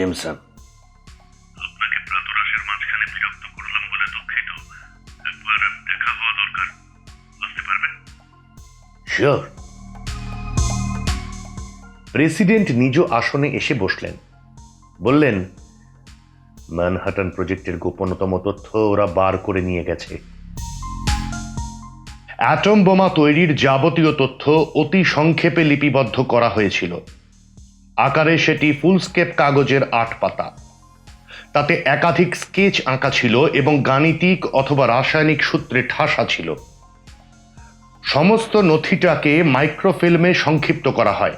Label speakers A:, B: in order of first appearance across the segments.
A: Stimson
B: আপনাকে প্রাতরাশের মাঝখানে বিরক্ত করলাম বলে দুঃখিত। একবার দেখা হওয়া দরকার। আসতে পারবেন
A: শিওর প্রেসিডেন্ট নিজ আসনে এসে বসলেন। বললেন ম্যানহাটন প্রজেক্টের গোপনতম তথ্য ওরা বার করে নিয়ে গেছে। অ্যাটম বোমা তৈরির যাবতীয় তথ্য অতি সংক্ষেপে লিপিবদ্ধ করা হয়েছিল। আকারে সেটি ফুলস্কেপ কাগজের আট পাতা তাতে একাধিক স্কেচ আঁকা ছিল এবং গাণিতিক অথবা রাসায়নিক সূত্রে ঠাসা ছিল। সমস্ত নথিটাকে মাইক্রোফিল্মে সংক্ষিপ্ত করা হয়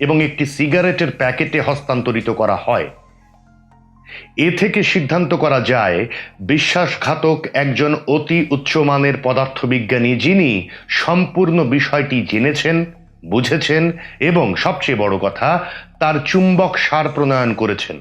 A: এবং একটি সিগারেটের প্যাকেটে হস্তান্তরিত করা হয়। এ থেকে সিদ্ধান্ত করা যায়, বিশ্বাসঘাতক একজন অতি উচ্চমানের পদার্থবিজ্ঞানী যিনি সম্পূর্ণ বিষয়টি জেনেছেন বুঝেছেন এবং সবচেয়ে বড় কথা, তার চুম্বক সার প্রণয়ন করেছেন।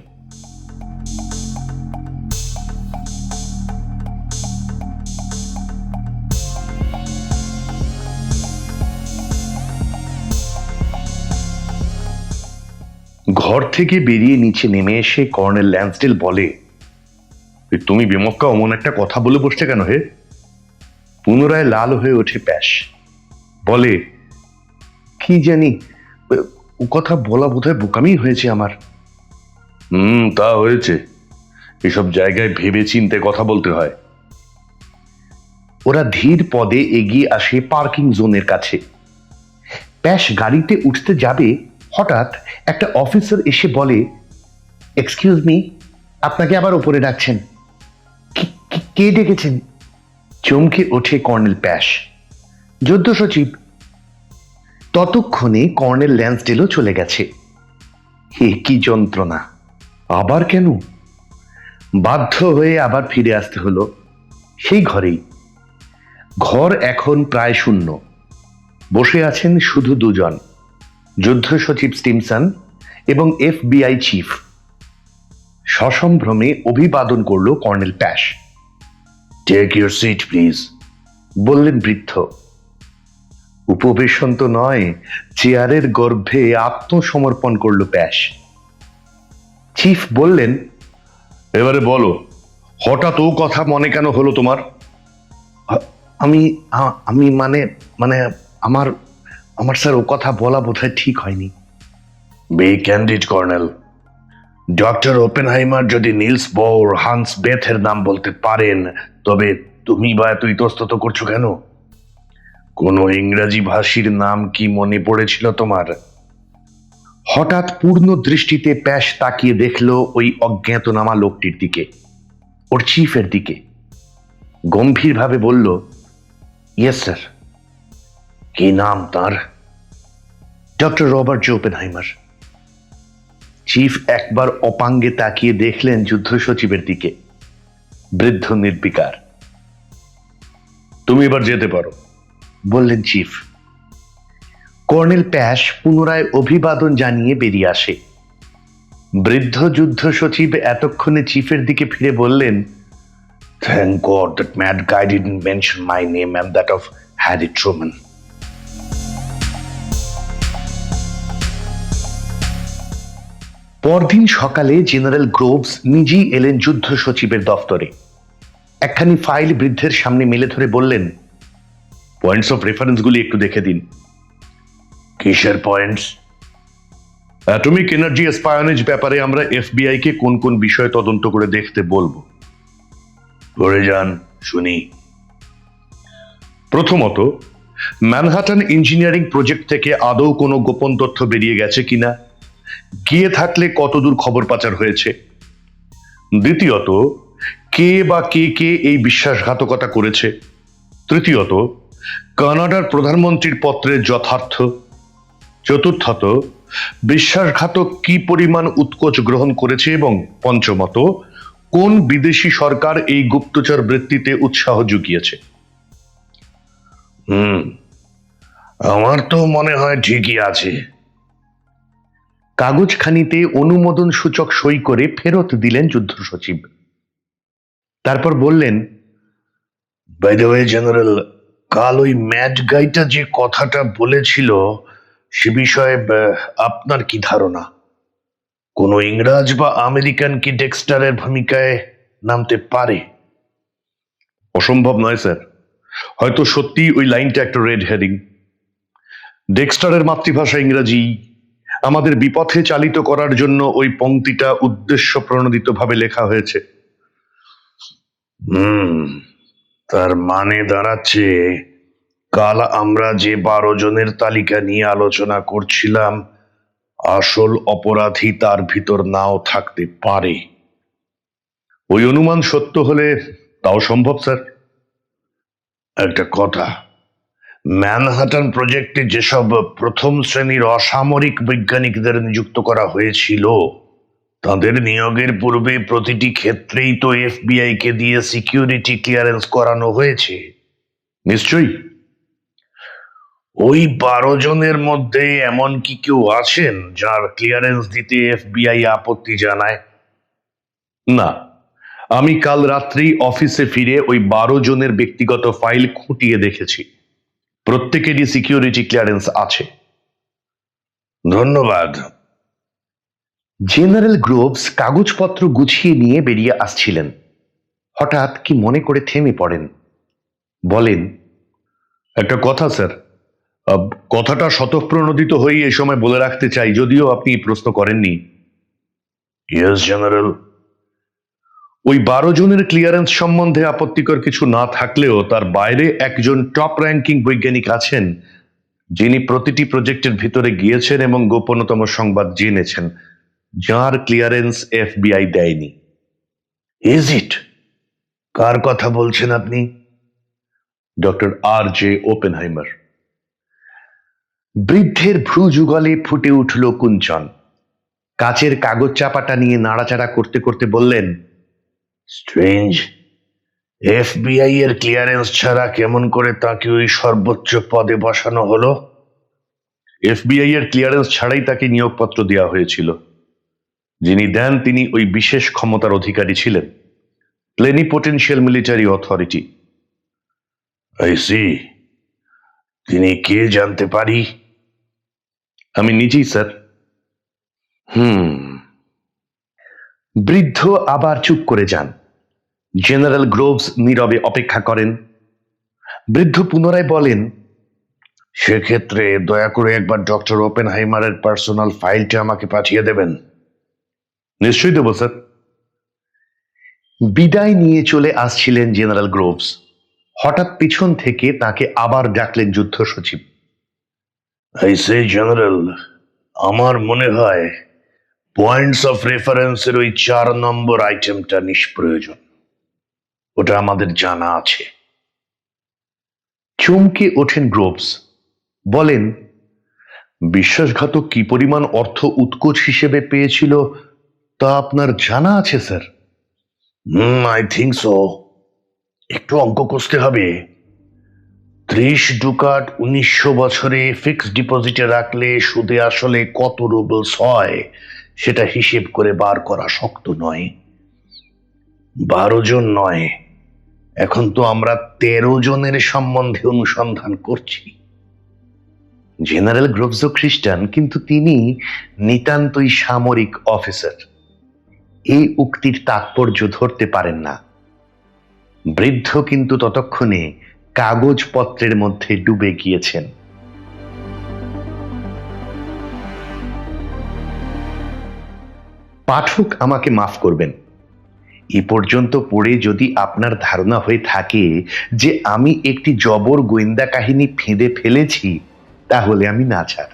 A: ঘর থেকে বেরিয়ে নিচে নেমে এসে কর্নেল ল্যান্সডেল বলে তুমি বিমক্কা, অমন একটা কথা বলে বসছে কেন হে? পুনরায় লাল হয়ে ওঠে প্যাস বলে কি জানি ও কথা বলা বোধহয় বোকামি হয়েছে আমার। হুম তা হয়েছে। এসব জায়গায় ভেবে চিনতে কথা বলতে হয়। ওরা ধীর পদে এগিয়ে আসে পার্কিং জোনের কাছে। প্যাশ গাড়িতে উঠতে যাবে হঠাৎ একটা অফিসার এসে বলে এক্সকিউজ মি আপনাকে আবার উপরে ডাকছেন। "কি- ডেকেছেন? চমকে ওঠে কর্নেল প্যাশ। যুদ্ধ সচিব ততক্ষণে কর্নেল ল্যান্সডেলও চলে গেছে। হে, কি যন্ত্রণা! আবার কেন? বাধ্য হয়ে আবার ফিরে আসতে হলো সেই ঘরেই। ঘর এখন প্রায় শূন্য। বসে আছেন শুধু দুজন, যুদ্ধ সচিব স্টিমসন এবং এফবিআই চিফ। সসম্ভ্রমে অভিবাদন করল colonel Pash. Take your seat please বললেন বৃদ্ধ। উপবেশন তো নয়, চেয়ারের গর্ভে আত্মসমর্পণ করল প্যাশ। চিফ বললেন, এবারে বলো, হঠাৎ ও কথা মনে কেন হলো তোমার? আমি আমি মানে মানে আমার আমার স্যার ও কথা বলা বোধহয় ঠিক হয়নি। Be candid colonel. Doctor Oppenheimer যদি নিলস বোর, হান্স বেথের নাম বলতে পারেন, তবে তুমি বা এত ইতস্তত করছ কেন? কোন ইংরেজি ভাষীর নাম কি মনে পড়েছিল তোমার? হঠাৎ পূর্ণ দৃষ্টিতে প্যাশ তাকিয়ে দেখল ওই অজ্ঞাতনামা লোকটির দিকে, ওর চিফের দিকে। গম্ভীরভাবে বলল ইয়েস স্যার কি নাম তার? ডক্টর রবার্ট জোপেনহাইমার চিফ একবার অপাঙ্গে তাকিয়ে দেখলেন যুদ্ধ সচিবের দিকে। বৃদ্ধ নির্বিকার। তুমি এবার যেতে পারো। বললেন, চিফ, কর্নেল প্যাশ পুনরায় অভিবাদন জানিয়ে বেরিয়ে আসে। বৃদ্ধ যুদ্ধ সচিব এতক্ষণে চিফের দিকে ফিরে বললেন thank God that mad guy mention my name and that of Harry Truman পরদিন সকালে জেনারেল গ্রোভস নিজেই এলেন যুদ্ধ সচিবের দফতরে। একখানি ফাইল বৃদ্ধের সামনে মেলে ধরে বললেন পয়েন্টস অফ রেফারেন্সগুলি একটু দেখে দিন। কিসের পয়েন্টস অ্যাটমিক এনার্জি স্পায়োনেজ ব্যাপারে আমরা এফবিআই কে কোন কোন বিষয় তদন্ত করে দেখতে বলব? করে যান, শুনি। প্রথমত ম্যানহাটন ইঞ্জিনিয়ারিং প্রজেক্ট থেকে আদৌ কোনো গোপন তথ্য বেরিয়ে গেছে কিনা? গিয়ে থাকলে কতদূর খবর পাচার হয়েছে? দ্বিতীয়ত, কে বা কে কে এই বিশ্বাসঘাতকতা করেছে? তৃতীয়ত কানাডার প্রধানমন্ত্রীর পত্রের যথার্থ। চতুর্থত, বিশ্বাসঘাতক কি পরিমাণ উৎকোচ গ্রহণ করেছে এবং পঞ্চমত, কোন বিদেশি সরকার এই গুপ্তচর বৃত্তিতে উৎসাহ জুগিয়েছে? হুম, আমার তো মনে হয় ঠিকই আছে। কাগজখানিতে অনুমোদন সূচক সই করে ফেরত দিলেন যুদ্ধ সচিব। তারপর বললেন বাই জেনারেল কাল ওই ম্যাড গাইটা যে কথাটা বলেছিল, সে বিষয়ে আপনার কি ধারণা? কোনো ইংরাজ বা আমেরিকান কি ডেক্সটারের ভূমিকায় নামতে পারে? অসম্ভব নয়, স্যার। হয়তো সত্যি ওই লাইনটা একটা রেড হেডিং। ডেক্সটারের মাতৃভাষা ইংরাজি। আমাদের বিপথে চালিত করার জন্য ওই পংক্তিটা উদ্দেশ্য প্রণোদিতভাবে লেখা হয়েছে। হুম। তার মানে দাঁড়াচ্ছে, কাল আমরা যে বারো জনের তালিকা নিয়ে আলোচনা করছিলাম, আসল অপরাধী তার ভিতর নাও থাকতে পারে। ওই অনুমান সত্য হলে তাও সম্ভব, স্যার। একটা কথা, ম্যানহাটন প্রজেক্টে যেসব প্রথম শ্রেণির অসামরিক বৈজ্ঞানিকদের নিযুক্ত করা হয়েছিল তাদের নিয়োগের পূর্বে প্রতিটি ক্ষেত্রেই তো এফবিআই কে দিয়ে সিকিউরিটি ক্লিয়ারেন্স করানো হয়েছে। নিশ্চয়ই। ওই বারো জনের মধ্যে এমন কি কেউ আছেন যার ক্লিয়ারেন্স দিতে এফবিআই আপত্তি জানায়? না। আমি কাল রাত্রি অফিসে ফিরে ওই বারো জনের ব্যক্তিগত ফাইল খুঁটিয়ে দেখেছি। প্রত্যেকেরই সিকিউরিটি ক্লিয়ারেন্স আছে। ধন্যবাদ। জেনারেল গ্রোভস কাগজপত্র গুছিয়ে নিয়ে বেরিয়ে আসছিলেন। হঠাৎ কি মনে করে থেমে পড়েন। বলেন একটা কথা স্যার। কথাটা শতপ্রণোদিত হয়ে এই সময় বলে রাখতে চাই যদিও আপনি প্রশ্ন করেননি। ইয়েস জেনারেল ওই বারো জনের ক্লিয়ারেন্স সম্বন্ধে আপত্তিকর কিছু না থাকলেও তার বাইরে একজন টপ র্যাঙ্কিং বৈজ্ঞানিক আছেন যিনি প্রতিটি প্রজেক্টের ভিতরে গিয়েছেন এবং গোপনতম সংবাদ জেনেছেন। যার ক্লিয়ারেন্স এফবিআই দেয়নি। ইজ ইট কার কথা বলছেন আপনি? Doctor R J Oppenheimer. বৃদ্ধের ভ্রু যুগলে ফুটে উঠল কুঞ্চন। কাচের কাগজ চাপাটা নিয়ে নাড়াচাড়া করতে করতে বললেন স্ট্রেঞ্জ এফবিআই এর ক্লিয়ারেন্স ছাড়া কেমন করে তাকে ওই সর্বোচ্চ পদে বসানো হলো? এফবিআই এর ক্লিয়ারেন্স ছাড়াই তাকে নিয়োগপত্র দেওয়া হয়েছিল। যিনি দেন, তিনি ওই বিশেষ ক্ষমতার অধিকারী ছিলেন plenipotentiary military authority I see তিনি কে জানতে পারি? আমি নিজেই, স্যার। হুম। বৃদ্ধ আবার চুপ করে যান। জেনারেল গ্রোভস নীরবে অপেক্ষা করেন। বৃদ্ধ পুনরায় বলেন, সেক্ষেত্রে দয়া করে একবার ডক্টর ওপেন হাইমারের পার্সোনাল ফাইলটা আমাকে পাঠিয়ে দেবেন। নিশ্চয়ই দেবো স্যার বিদায় নিয়ে চলে আসছিলেন জেনারেল গ্রোভস। হঠাৎ পিছন থেকে তাকে আবার ডাকলেন যুদ্ধ সচিব। সে জেনারেল আমার মনে হয় পয়েন্টস অফ রেফারেন্সের ওই চার নম্বর আইটেমটা নিষ্প্রয়োজন। ওটা আমাদের জানা আছে। চমকে ওঠেন গ্রোভস। বলেন বিশ্বাসঘাতক কি পরিমাণ অর্থ উৎকোচ হিসেবে পেয়েছিল তা আপনার জানা আছে, sir? Hmm I think so একটু অঙ্ক কষতে হবে। ত্রিশ ডুকাট উনিশশো বছরে ফিক্সড ডিপোজিটে রাখলে সুদে আসলে কত রুবলস হয়, সেটা হিসেব করে বার করা শক্ত নয়। বারো জন নয়। এখন তো আমরা তেরো জনের সম্বন্ধে অনুসন্ধান করছি। জেনারেল গ্রোভসো খ্রিস্টান, কিন্তু তিনি নিতান্তই সামরিক অফিসার। এই উক্তির তাৎপর্য ধরতে পারেন না। বৃদ্ধ কিন্তু ততক্ষণে কাগজপত্রের মধ্যে ডুবে গিয়েছেন। পাঠক আমাকে মাফ করবেন। এ পর্যন্ত পড়ে যদি আপনার ধারণা হয়ে থাকে যে আমি একটি জবর গোয়েন্দা কাহিনী ফেঁদে ফেলেছি, তাহলে আমি না ছাড়।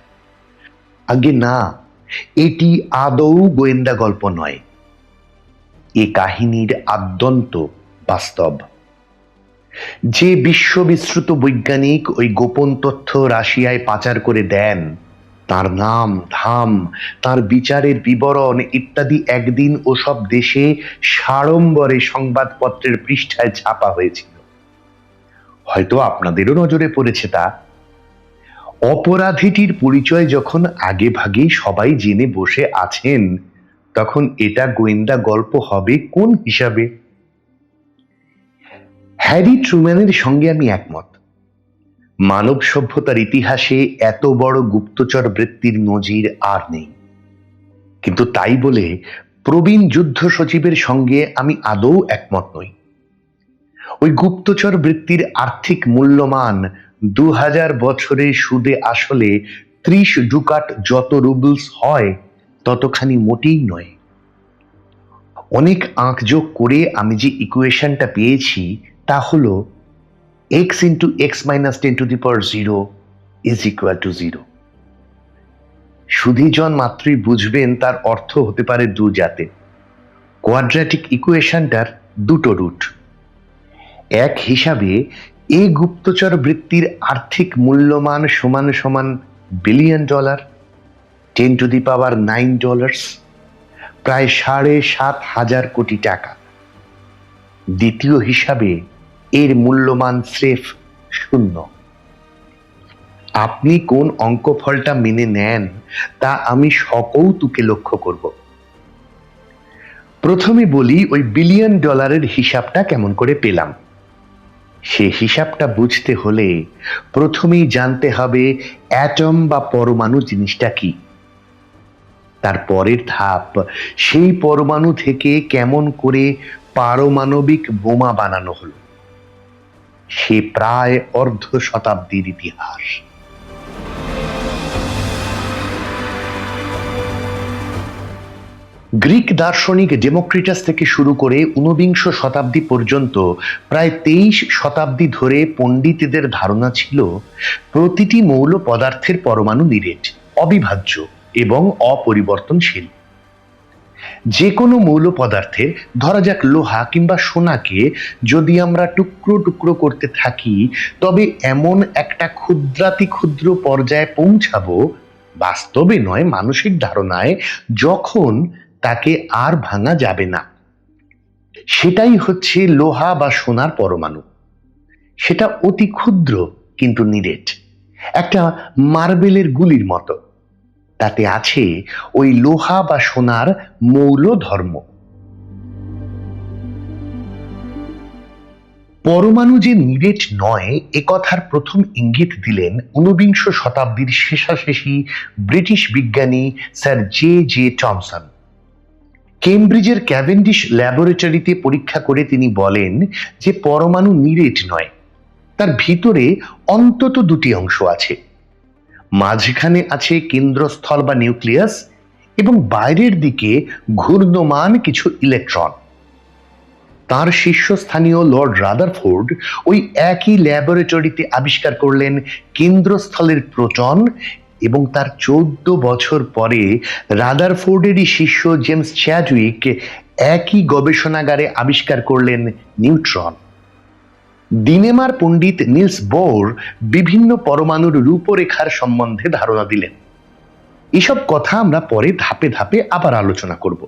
A: আগে না, এটি আদৌ গোয়েন্দা গল্প নয়। এ কাহিনীর আদ্যন্ত বাস্তব। যে বিশ্ববিশ্রুত বৈজ্ঞানিক ওই গোপন তথ্য রাশিয়ায় পাচার করে দেন, তার নাম, ধাম, তার বিচারের বিবরণ ইত্যাদি একদিন ওসব দেশে সাড়ম্বরে সংবাদপত্রের পৃষ্ঠায় ছাপা হয়েছিল। হয়তো আপনাদেরও নজরে পড়েছে তা। অপরাধীটির পরিচয় যখন আগে ভাগেই সবাই জেনে বসে আছেন তখন এটা গোয়েন্দা গল্প হবে কোন হিসাবে? হ্যারি ট্রুম্যানের সঙ্গে আমি একমত। মানব সভ্যতার ইতিহাসে এত বড় গুপ্তচর বৃত্তির নজির আর নেই। কিন্তু তাই বলে প্রবীণ যুদ্ধ সচিবের সঙ্গে আমি আদৌ একমত নই। ওই গুপ্তচর বৃত্তির আর্থিক মূল্যমান দু হাজার সুদে আসলে ত্রিশ ডুকাট যত রুবলস হয় ততখানি মোটেই নয়। অনেক আঁকযোগ করে আমি যে ইকুয়েশনটা পেয়েছি, তা হলো x into x minus ten to the power zero is equal to zero সুধীজন মাত্রই বুঝবেন তার অর্থ হতে পারে দু জাতে। কোয়াড্রাটিক ইকুয়েশনটার দুটো রুট এক হিসাবে এই গুপ্তচর বৃত্তির আর্থিক মূল্যমান সমান সমান billion dollar ten to the power nine dollars প্রায় সাড়ে সাত হাজার কোটি টাকা। দ্বিতীয় হিসাবে এর মূল্যমান স্রেফ শূন্য। আপনি কোন অঙ্কফলটা মেনে নেন, তা আমি সকৌতুকে লক্ষ্য করব। প্রথমে বলি ওই বিলিয়ন ডলারের হিসাবটা কেমন করে পেলাম। সে হিসাবটা বুঝতে হলে প্রথমেই জানতে হবে অ্যাটম বা পরমাণু জিনিসটা কি। তার পরের ধাপ, সেই পরমাণু থেকে কেমন করে পারমাণবিক বোমা বানানো হলো। সে প্রায় অর্ধ শতাব্দীর ইতিহাস। গ্রিক দার্শনিক ডেমোক্রিটাস থেকে শুরু করে ঊনবিংশ শতাব্দী পর্যন্ত প্রায় তেইশ শতাব্দী ধরে পণ্ডিতদের ধারণা ছিল, প্রতিটি মৌল পদার্থের পরমাণু নিরেট, অবিভাজ্য। এবং অপরিবর্তনশীল। যে কোনো মৌল পদার্থের ধরা যাক লোহা কিংবা সোনাকে, যদি আমরা টুকরো টুকরো করতে থাকি, তবে এমন একটা ক্ষুদ্রাতি ক্ষুদ্র পর্যায়ে পৌঁছাবো, বাস্তবে নয় মানসিক ধারণায়, যখন তাকে আর ভাঙা যাবে না। সেটাই হচ্ছে লোহা বা সোনার পরমাণু। সেটা অতি ক্ষুদ্র কিন্তু নিরেট। একটা মার্বেলের গুলির মতো। তাতে আছে ওই লোহা বা সোনার মৌল ধর্ম পরমাণু যে নিরেট নয়, এ কথার প্রথম ইঙ্গিত দিলেন ঊনবিংশ শতাব্দীর শেষাশেষি ব্রিটিশ বিজ্ঞানী স্যার জে জে টমসন। কেমব্রিজের ক্যাভেন্ডিশ ল্যাবরেটরিতে পরীক্ষা করে তিনি বলেন যে, পরমাণু নিরেট নয়, তার ভিতরে অন্তত দুটি অংশ আছে। মাঝখানে আছে কেন্দ্রস্থল বা নিউক্লিয়াস এবং বাইরের দিকে ঘূর্ণমান কিছু ইলেকট্রন। তার শীর্ষস্থানীয় লর্ড রাদারফোর্ড ওই একই ল্যাবরেটরিতে আবিষ্কার করলেন কেন্দ্রস্থলের প্রোটন এবং তার চোদ্দ বছর পরে রাদারফোর্ডেরই শিষ্য জেমস চ্যাডউইক একই গবেষণাগারে আবিষ্কার করলেন নিউট্রন। দিনেমার পণ্ডিত নিলস বোর বিভিন্ন পরমাণুর রূপরেখার সম্বন্ধে ধারণা দিলেন। এসব কথা আমরা পরে ধাপে ধাপে আবার আলোচনা করব।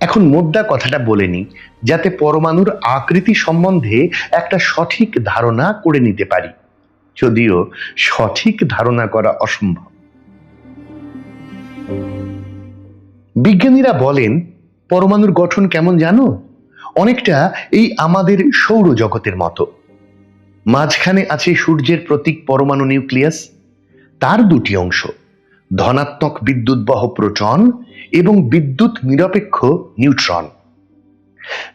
A: এখন মোদ্দা কথাটা বলে নিই, যাতে পরমাণুর আকৃতি সম্বন্ধে একটা সঠিক ধারণা করে নিতে পারি। যদিও সঠিক ধারণা করা অসম্ভব। বিজ্ঞানীরা বলেন, পরমাণুর গঠন কেমন জানো? অনেকটা এই আমাদের সৌরজগতের মতো। মাঝখানে আছে সূর্যের প্রতীক পরমাণু নিউক্লিয়াস, তার দুটি অংশ, ধনাত্মক বিদ্যুৎ বহ প্রোটন এবং বিদ্যুৎ নিরপেক্ষ নিউট্রন।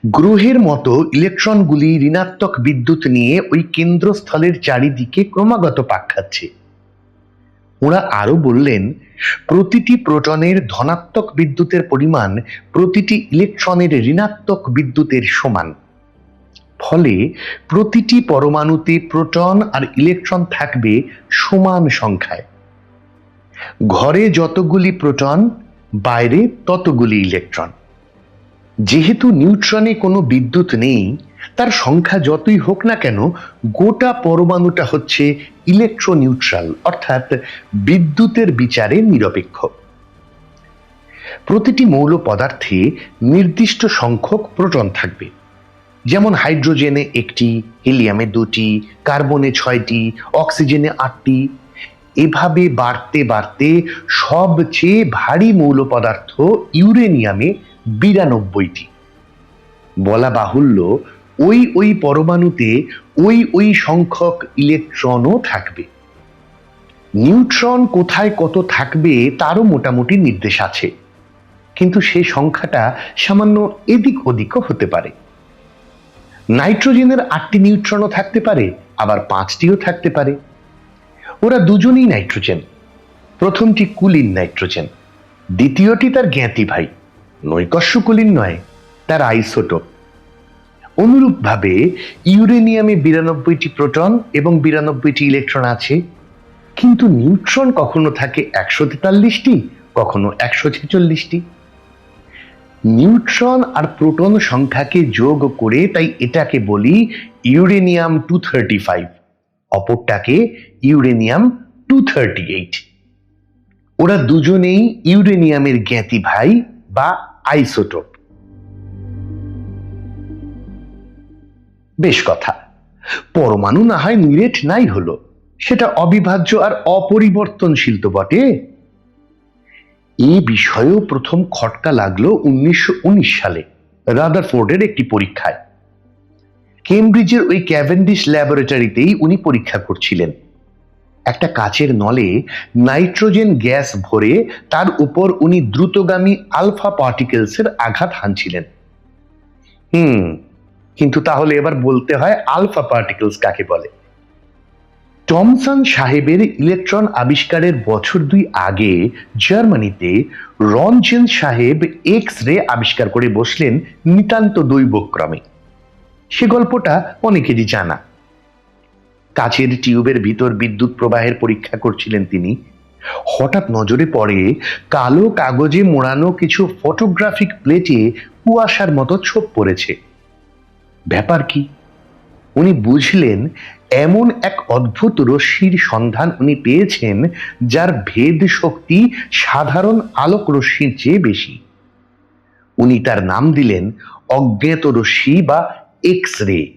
A: গ্রহের মতো ইলেকট্রনগুলি ঋণাত্মক বিদ্যুৎ নিয়ে ওই কেন্দ্রস্থলের চারিদিকে ক্রমাগত পাক খাচ্ছে। ওরা আরও বললেন, প্রতিটি প্রোটনের ধনাত্মক বিদ্যুতের পরিমাণ প্রতিটি ইলেকট্রনের ঋণাত্মক বিদ্যুতের সমান। ফলে প্রতিটি পরমাণুতে প্রোটন আর ইলেকট্রন থাকবে সমান সংখ্যায়। ঘরে যতগুলি প্রোটন, বাইরে ততগুলি ইলেকট্রন। যেহেতু নিউট্রনে কোনো বিদ্যুৎ নেই, তার সংখ্যা যতই হোক না কেন গোটা পরমাণুটা হচ্ছে ইলেকট্রোনিউট্রাল অর্থাৎ বিদ্যুতের বিচারে নিরপেক্ষ। প্রতিটি মৌল পদার্থে নির্দিষ্ট সংখ্যক প্রোটন থাকবে। যেমন হাইড্রোজেনে একটি, হিলিয়ামে দুটি, কার্বনে ছয়টি, অক্সিজেনে আটটি। এভাবে বাড়তে বাড়তে সবচেয়ে ভারী মৌল পদার্থ ইউরেনিয়ামে বিরানব্বইটি। বলা বাহুল্য, ওই ওই পরমাণুতে ওই ওই সংখ্যক ইলেকট্রনও থাকবে। নিউট্রন কোথায় কত থাকবে তারও মোটামুটি নির্দেশ আছে। কিন্তু সে সংখ্যাটা সামান্য এদিক ওদিকও হতে পারে। নাইট্রোজেনের আটটি নিউট্রনও থাকতে পারে, আবার পাঁচটিও থাকতে পারে। ওরা দুজনেই নাইট্রোজেন। প্রথমটি কুলিন নাইট্রোজেন, দ্বিতীয়টি তার জ্ঞাতি ভাই। নৈকস্য কুলিন নয়, তার আইসোটোপ। অনুরূপভাবে ইউরেনিয়ামে বিরানব্বইটি প্রোটন এবং বিরানব্বইটি ইলেকট্রন আছে, কিন্তু নিউট্রন কখনো থাকে একশো তেতাল্লিশটি, কখনো একশো ছেচল্লিশটি। নিউট্রন আর প্রোটন সংখ্যাকে যোগ করে তাই এটাকে বলি ইউরেনিয়াম টু থার্টি ফাইভ, অপরটাকে ইউরেনিয়াম টু থার্টি এইট। ওরা দুজনেই ইউরেনিয়ামের জ্ঞাতি ভাই বা আইসোটোপ। বেশ কথা। পরমাণু না হয় নিরেট নাই হলো। সেটা অবিভাজ্য আর অপরিবর্তনশীল তো বটে। এই বিষয়েও প্রথম খটকা লাগল উনিশশো উনিশ সালে রাদারফোর্ডের একটি পরীক্ষায়। কেমব্রিজের ওই ক্যাভেন্ডিশ ল্যাবরেটরিতেই উনি পরীক্ষা করছিলেন। একটা কাচের নলে নাইট্রোজেন গ্যাস ভরে তার উপর উনি দ্রুতগামী আলফা পার্টিকেলসের আঘাত হানছিলেন। হুম কিন্তু তাহলে এবার বলতে হয় আলফা পার্টিকেলস কাকে বলে? টমসন সাহেবের ইলেকট্রন আবিষ্কারের বছর দুই আগে জার্মানিতে রনচেন সাহেব এক্স রে আবিষ্কার করে বসলেন নিতান্ত দৈবক্রমে। সে গল্পটা অনেকেরই জানা। কাচের টিউবের ভিতর বিদ্যুৎ প্রবাহের পরীক্ষা করছিলেন তিনি। হঠাৎ নজরে পড়ে কালো কাগজে মোড়ানো কিছু ফটোগ্রাফিক প্লেটে কুয়াশার মতো ছোপ পড়েছে। ব্যাপার কি? উনি বুঝলেন, এমন এক অদ্ভুত রশ্মির সন্ধান উনি পেয়েছেন, যার ভেদ শক্তি সাধারণ আলোক রশ্মির চেয়ে বেশি। উনি তার নাম দিলেন অজ্ঞাত রশ্মি বা এক্স রে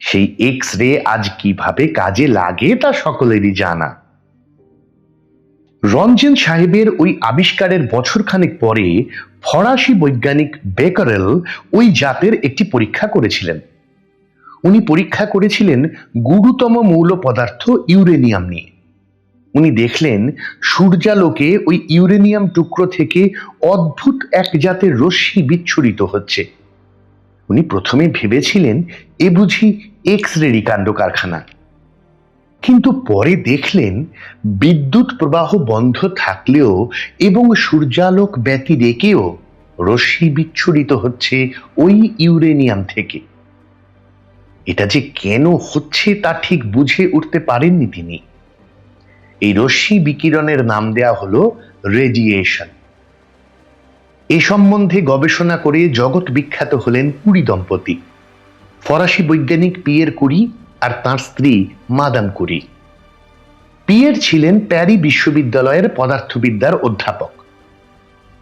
A: সেই এক্স রে আজ কীভাবে কাজে লাগে তা সকলেরই জানা। রঞ্জন সাহেবের ওই আবিষ্কারের বছরখানেক পরে ফরাসি বৈজ্ঞানিক বেকারেল ওই জাতের একটি পরীক্ষা করেছিলেন। উনি পরীক্ষা করেছিলেন গুরুতম মৌল পদার্থ ইউরেনিয়াম নিয়ে। উনি দেখলেন সূর্যালোকে ওই ইউরেনিয়াম টুকরো থেকে অদ্ভুত এক জাতের রশ্মি বিচ্ছুরিত হচ্ছে। উনি প্রথমে ভেবেছিলেন, এ বুঝি এক্স রেডি কাণ্ড কারখানা কিন্তু পরে দেখলেন বিদ্যুৎ প্রবাহ বন্ধ থাকলেও এবং সূর্যালোক ব্যতি রেখেও রশ্মি বিচ্ছুরিত হচ্ছে ওই ইউরেনিয়াম থেকে। এটা যে কেন হচ্ছে তা ঠিক বুঝে উঠতে পারেননি তিনি। এই রশ্মি বিকিরণের নাম দেয়া হলো রেডিয়েশন। এ সম্বন্ধে গবেষণা করে জগৎ বিখ্যাত হলেন কুড়ি দম্পতি। ফরাসি বৈজ্ঞানিক পিয়ের কুরি আর তাঁর স্ত্রী মাদাম কুরি। পিয়ের ছিলেন প্যারি বিশ্ববিদ্যালয়ের পদার্থবিদ্যার অধ্যাপক।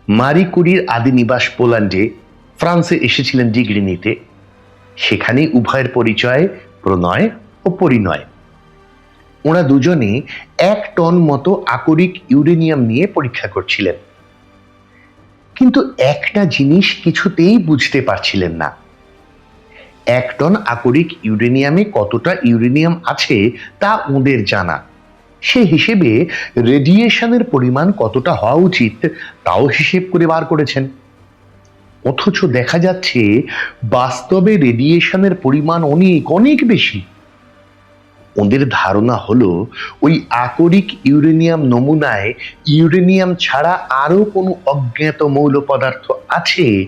A: মারি কুরির আদি নিবাস পোল্যান্ডে ফ্রান্সে এসেছিলেন ডিগ্রি নিতে। সেখানেই উভয়ের পরিচয় প্রণয় ও পরিণয়। ওরা দুজনে এক টন মতো আকরিক ইউরেনিয়াম নিয়ে পরীক্ষা করছিলেন। কিন্তু একটা জিনিস কিছুতেই বুঝতে পারছিলেন না। এক টন আকরিক ইউরেনিয়ামে কতটা ইউরেনিয়াম আছে তা ওদের জানা। সে হিসেবে রেডিয়েশনের পরিমাণ কতটা হওয়া উচিত তাও হিসেব করে বার করেছেন। অথচ দেখা যাচ্ছে বাস্তবে রেডিয়েশনের পরিমাণ অনেক অনেক বেশি। ওদের ধারণা হলো, ওই আকরিক ইউরেনিয়াম নমুনায় ইউরেনিয়াম ছাড়া আরও কোনো অজ্ঞাত মৌল পদার্থ আছে,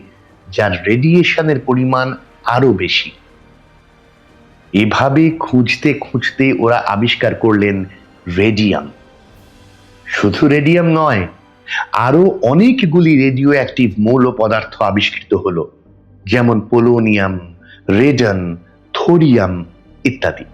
A: যার রেডিয়েশনের পরিমাণ আরও বেশি। এভাবে খুঁজতে খুঁজতে ওরা আবিষ্কার করলেন রেডিয়াম। শুধু রেডিয়াম নয়, আরও অনেকগুলি রেডিও অ্যাক্টিভ মৌল পদার্থ আবিষ্কৃত হলো, যেমন পোলোনিয়াম রেডন থোরিয়াম ইত্যাদি।